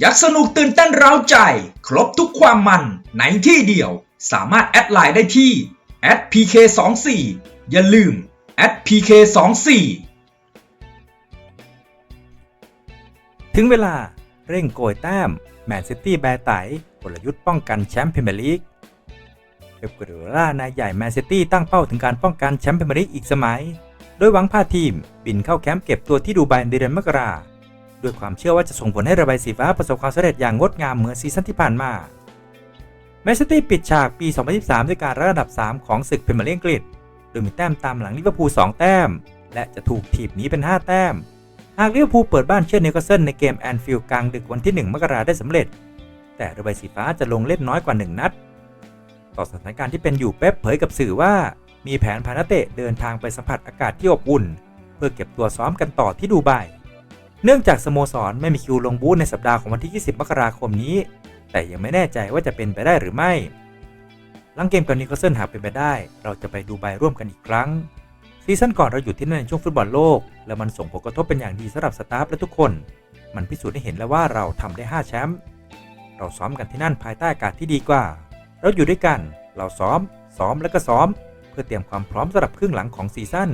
อยากสนุกตื่นเต้นเร้าใจ ครบทุกความมันในที่เดียว สามารถแอดไลน์ได้ที่ @pk24 อย่าลืม @pk24 ถึงเวลาเร่งโกยแต้มแมนซิตี้แบไตกลยุทธ์ป้องกันแชมป์พรีเมียร์ลีกเป๊ปกัวโร่านายใหญ่แมนซิตี้ตั้งเป้าถึงการป้องกันแชมป์พรีเมียร์ลีกอีกสมัย โดยหวังพาทีมบินเข้าแคมป์เก็บตัวที่ดูไบในเดือนมกรา ด้วยความเชื่อว่าจะส่งผลให้ระบายสีฟ้าประสบความสำเร็จอย่างงดงามเหมือนซีซั่นที่ผ่านมาแมนซิตี้ปิดฉากปี 2023 ด้วยการระดับ 3 ของศึกพรีเมียร์ลีกอังกฤษ โดยมีแต้มตามหลังลิเวอร์พูล 2 แต้ม และจะถูกถีบหนีเป็น 5 แต้ม หากลิเวอร์พูลเปิดบ้านเชื่อนิวคาสเซิลในเกมแอนฟิลด์กลางดึกวันที่ 1 มกราได้สำเร็จ แต่รือใบสีฟ้าจะลงเล่นน้อยกว่า 1 นัด ต่อสถานการณ์ที่เป็นอยู่เป๊ปเผยกับสื่อว่า มีแผนพานักเตะเดินทางไปสัมผัสอากาศที่อบอุ่น เพื่อเก็บตัวซ้อมกันต่อที่ดูไบ เนื่องจากสโมสรไม่มีคิวลงบูธในสัปดาห์ของวันที่ 20 มกราคมนี้ แต่ยังไม่แน่ใจว่าจะเป็นไปได้หรือไม่ หลังเกมกับนิวคาเซิลหากเป็นไปได้ เราจะไปดูไบร่วมกันอีกครั้ง ซีซั่นก่อนเราอยู่ที่นั่นในช่วงฟุตบอลโลก และมันส่งผลกระทบเป็นอย่างดีสำหรับสตาฟและทุกคน มันพิสูจน์ให้เห็นแล้วว่าเราทำได้ 5 แชมป์ เราซ้อมกันที่นั่นภายใต้อากาศที่ดีกว่า เราอยู่ด้วยกัน เราซ้อม ซ้อมและก็ซ้อม เพื่อเตรียมความพร้อมสำหรับครึ่งหลังของซีซั่น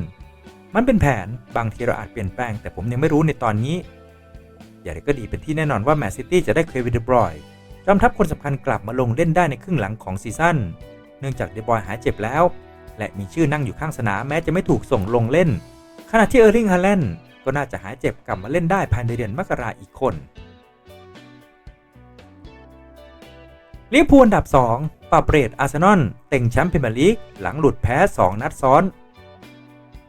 มันเป็นแผนบางทีเราอาจเปลี่ยนแปลง แต่ผมยังไม่รู้ในตอนนี้ อย่างไรก็ดีเป็นที่แน่นอนว่าแมนซิตี้จะได้เควินเดบรอยจอมทัพคนสำคัญกลับมาลงเล่นได้ในครึ่งหลังของซีซั่นเนื่องจากเดบรอยหายเจ็บแล้ว และมีชื่อนั่งอยู่ข้างสนามแม้จะไม่ถูกส่งลงเล่น ขณะที่เออร์ลิงฮาแลนด์ก็น่าจะหายเจ็บกลับมาเล่นได้ภายในเดือนมกราอีกคนลิเวอร์พูลอันดับ 2ปรับเรทอาร์เซนอลเต็งแชมป์พรีเมียร์ลีกหลังหลุดแพ้ 2 นัดซ้อน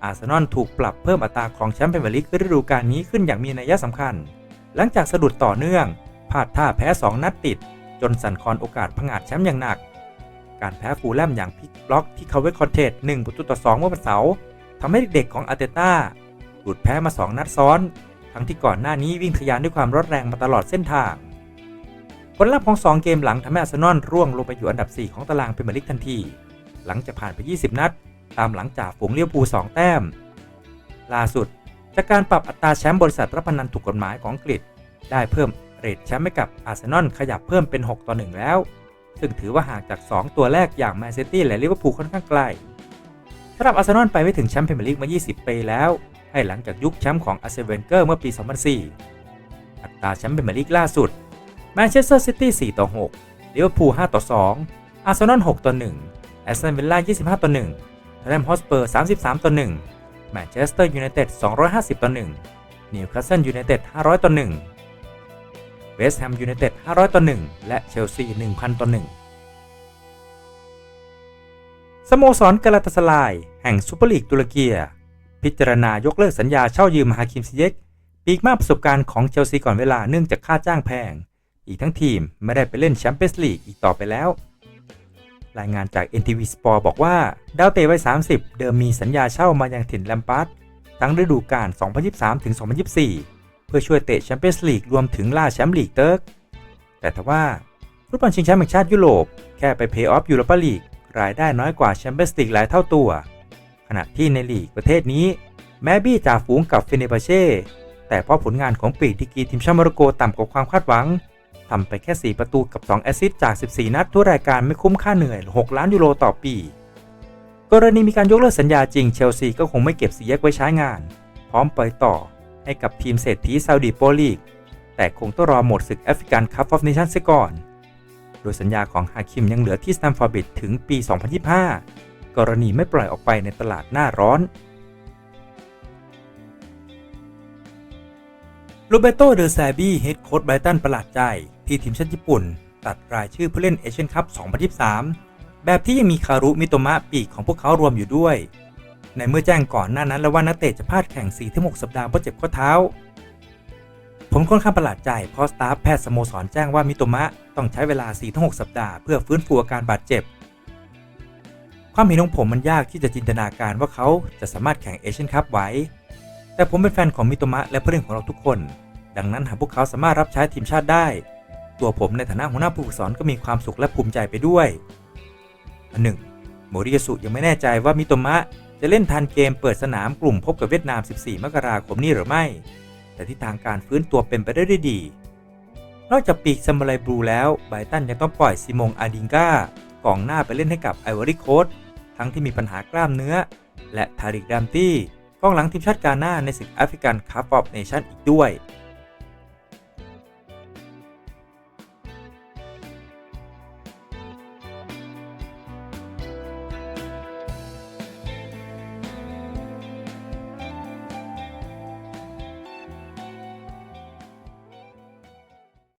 อาร์เซนอลถูกปรับเพิ่มอัตราของแชมป์พรีเมียร์ลีกฤดูกาลนี้ขึ้นอย่างมีนัยสำคัญ หลังจากสะดุดต่อเนื่องพลาดท่าแพ้ 2 นัดติด จนสั่นคลอนโอกาสผงาดแชมป์อย่างหนัก การแพ้ฟูลแลมอย่างพลิกบล็อกที่เขาเวคอนเทส1ประตูต่อ2เมื่อวันเสาร์ทำให้เด็กๆของอาร์เตต้าหลุดแพ้มา 2 นัดซ้อน ทั้งที่ก่อนหน้านี้วิ่งทะยานด้วยความร้อนแรงมาตลอดเส้นทาง ผลลัพธ์ของ 2 เกมหลังทำให้อาร์เซนอลร่วงลงไปอยู่อันดับ 4 ของตารางพรีเมียร์ลีกทันที หลังจากผ่านไป 20 นัด ตามหลังจากฝูงเลี้ยวปู2แต้ม ล่าสุด จากการปรับอัตราแชมป์บริษัทรับพนันถูกกฎหมายของอังกฤษ ได้เพิ่มเรทแชมป์ให้กับอาร์เซนอลขยับเพิ่มเป็น 6 ต่อ 1 แล้ว ซึ่งถือว่าห่างจาก 2 ตัวแรกอย่างแมนซิตี้และลิเวอร์พูลค่อนข้างไกลสำหรับอาร์เซนอลไปไม่ถึงแชมป์พรีเมียร์ลีกมา 20 ปีแล้ว ให้หลังจากยุคแชมป์ของอาร์เซนเวนเกอร์เมื่อปี 2004 อัตราแชมป์พรีเมียร์ลีกล่าสุดแมนเชสเตอร์ซิตี้ 4 ต่อ 6ลิเวอร์พูล 5 ต่อ 2อาร์เซนอล 6 ต่อ 1แอสตันวิลล่า 25 ต่อ 1 เทแลมฮอสเปอร์ 33 ต่อ 1 แมนเชสเตอร์ยูไนเต็ด 250 ต่อ 1 นิวคาสเซิลยูไนเต็ด 500 ต่อ 1 เวสต์แฮมยูไนเต็ด 500 ต่อ 1 และเชลซี 1,000 ต่อ 1 สโมสรกาลาตาสลาย แห่งซูเปอร์ลีกตุรกีพิจารณายกเลิกสัญญาเช่ายืมฮาคิมซิเยกปีกมากประสบการณ์ของเชลซีก่อนเวลาเนื่องจากค่าจ้างแพง อีกทั้งทีมไม่ได้ไปเล่นแชมเปี้ยนส์ลีกอีกต่อไปแล้ว รายงานจาก NTV Sport บอกว่า ดาวเตะวัย 30 เดิมมีสัญญาเช่ามายังถิ่นแลมปาร์ดทั้งฤดูกาล 2023-2024 เพื่อช่วยเตะแชมเปี้ยนส์ลีกรวมถึงล่าแชมป์ลีกเติร์ก แต่ทว่าฟุตบอลชิงแชมป์แห่งชาติยุโรปแค่ไปเพย์ออฟยูโรปาลีกรายได้น้อยกว่าแชมเปี้ยนส์ลีกหลายเท่าตัว ขณะที่ในลีกประเทศนี้ แม้บี้จ่าฝูงกับเฟเนบาเช่แต่เพราะผลงานของปีกดีกีทีมชาติโมร็อกโกต่ำกว่าความคาดหวัง ทำไปแค่ 4 ประตูกับ 2 แอสซิสจาก 14 นัดทุกรายการไม่คุ้มค่าเหนื่อย 6 ล้านยูโรต่อปี กรณีมีการยกเลิกสัญญาจริงเชลซีก็คงไม่เก็บสีแยกไว้ใช้งาน พร้อมไปต่อให้กับทีมเศรษฐีซาอุดีโปรลีก แต่คงต้องรอหมดศึกแอฟริกันคัพออฟเนชั่นเสียก่อน โดยสัญญาของฮาคิมยังเหลือที่สแตมฟอร์ดบิดถึงปี 2025 กรณีไม่ปล่อยออกไปในตลาดหน้าร้อน โรเบโตเดอแซบี้เฮดโค้ชไบรตันประหลาดใจ ที่ทีมชาติญี่ปุ่น ตัดรายชื่อผู้เล่นเอเชียนคัพ 2023 แบบที่ยังมีคารุมิโตมะปีกของพวกเขารวมอยู่ด้วย ในเมื่อแจ้งก่อนหน้านั้นแล้วว่านักเตะจะพลาดแข่ง 4-6 สัปดาห์เพราะเจ็บข้อเท้า ผมค่อนข้างประหลาดใจเพราะสตาฟแพทย์สโมสรแจ้งว่ามิโตมะต้องใช้เวลา 4-6 สัปดาห์เพื่อฟื้นฟูอาการบาดเจ็บความเห็นของผมมันยากที่จะจินตนาการว่าเขาจะสามารถแข่งเอเชียนคัพไว้ แต่ผมเป็นแฟนของมิโตมะและเพื่อนของเราทุกคน ดังนั้นหากพวกเขาสามารถรับใช้ทีมชาติได้ ตัวผมในฐานะหัวหน้าผู้ฝึกสอนก็มีความสุขและภูมิใจไปด้วยอันหนึ่งโมริยาสุยังไม่แน่ใจว่ามิโตมะจะเล่นทันเกมเปิดสนามกลุ่มพบกับเวียดนาม 14 มกราคมนี้หรือไม่ แต่ทิศทางการฟื้นตัวเป็นไปได้ดีนอกจากปีกซามูไรบลูแล้วไบตันยังต้องปล่อยซิมงอาดิงกากองหน้าไปเล่นให้กับไอวอรี่โคสทั้งที่มีปัญหากล้ามเนื้อ และทาริกดามตี้ กองหลังทีมชาติกาหน้าในศึกแอฟริกันคัพฟอบเนชั่นอีกด้วย